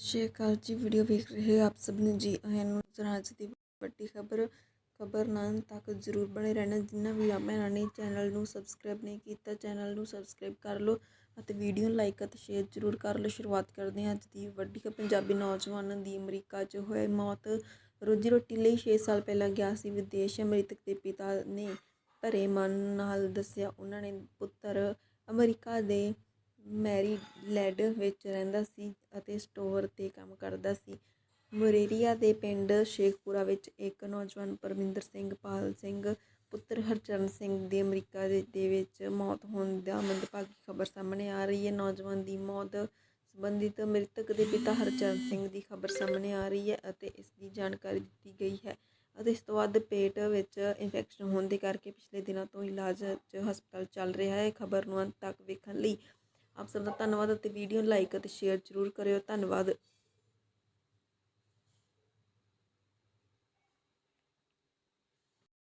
ਸ਼੍ਰੀ ਅਕਾਲ ਜੀ ਵੀਡੀਓ ਵੇਖ ਰਹੇ ਆਪ ਸਭ ਨੂੰ ਜੀ, ਆਇਆਂ ਨੂੰ ਅੱਜ ਦੀ ਵੱਡੀ ਖਬਰ ਖਬਰ ਨਾਲ ਤੱਕ ਜ਼ਰੂਰ ਬਣੇ ਰਹਿਣਾ। ਜਿੰਨਾ ਵੀ ਭੈਣਾਂ ਨੇ ਚੈਨਲ ਨੂੰ ਸਬਸਕ੍ਰਾਈਬ ਨਹੀਂ ਕੀਤਾ, ਚੈਨਲ ਨੂੰ ਸਬਸਕ੍ਰਾਈਬ ਕਰ ਲਓ ਅਤੇ ਵੀਡੀਓ ਲਾਈਕ ਅਤੇ ਸ਼ੇਅਰ ਜ਼ਰੂਰ ਕਰ ਲਓ। ਸ਼ੁਰੂਆਤ ਕਰਦੇ ਹਾਂ ਅੱਜ ਦੀ ਵੱਡੀ ਖਬਰ। ਪੰਜਾਬੀ ਨੌਜਵਾਨਾਂ ਦੀ ਅਮਰੀਕਾ 'ਚ ਹੋਏ ਮੌਤ ਰੋਜੀ ਰੋਟੀ ਲਈ 6 ਸਾਲ ਪਹਿਲਾਂ ਗਿਆ ਸੀ ਵਿਦੇਸ਼। ਮ੍ਰਿਤਕ ਦੇ ਪਿਤਾ ਨੇ ਭਰੇ ਮਨ ਨਾਲ ਦੱਸਿਆ। ਉਹਨਾਂ ਨੇ ਪੁੱਤਰ ਅਮਰੀਕਾ ਦੇ ਮੈਰੀਲੈਂਡ ਵਿੱਚ ਰਹਿੰਦਾ ਸੀ ਅਤੇ ਸਟੋਰ 'ਤੇ ਕੰਮ ਕਰਦਾ ਸੀ। ਮੁਰੇਰੀਆ ਦੇ ਪਿੰਡ ਸ਼ੇਖਪੁਰਾ ਵਿੱਚ ਇੱਕ ਨੌਜਵਾਨ ਪਰਮਿੰਦਰ ਸਿੰਘ, ਪਾਲ ਸਿੰਘ, ਪੁੱਤਰ ਹਰਚਰਨ ਸਿੰਘ ਦੀ ਅਮਰੀਕਾ ਦੇ ਦੇ ਵਿੱਚ ਮੌਤ ਹੋਣ ਦਾ ਮੰਦਭਾਗੀ ਖਬਰ ਸਾਹਮਣੇ ਆ ਰਹੀ ਹੈ। ਨੌਜਵਾਨ ਦੀ ਮੌਤ ਸੰਬੰਧਿਤ ਮ੍ਰਿਤਕ ਦੇ ਪਿਤਾ ਹਰਚਰਨ ਸਿੰਘ ਦੀ ਖਬਰ ਸਾਹਮਣੇ ਆ ਰਹੀ ਹੈ ਅਤੇ ਇਸ ਦੀ ਜਾਣਕਾਰੀ ਦਿੱਤੀ ਗਈ ਹੈ ਅਤੇ ਇਸ ਤੋਂ ਬਾਅਦ ਪੇਟ ਵਿੱਚ ਇਨਫੈਕਸ਼ਨ ਹੋਣ ਦੇ ਕਰਕੇ ਪਿਛਲੇ ਦਿਨਾਂ ਤੋਂ ਇਲਾਜ 'ਚ ਹਸਪਤਾਲ ਚੱਲ ਰਿਹਾ ਹੈ। ਖਬਰ ਨੂੰ ਅੰਤ ਤੱਕ ਵੇਖਣ ਲਈ ਆਪ ਸਭ ਦਾ ਧੰਨਵਾਦ ਅਤੇ ਵੀਡੀਓ ਨੂੰ ਲਾਈਕ ਅਤੇ ਸ਼ੇਅਰ ਜ਼ਰੂਰ ਕਰਿਓ। ਧੰਨਵਾਦ।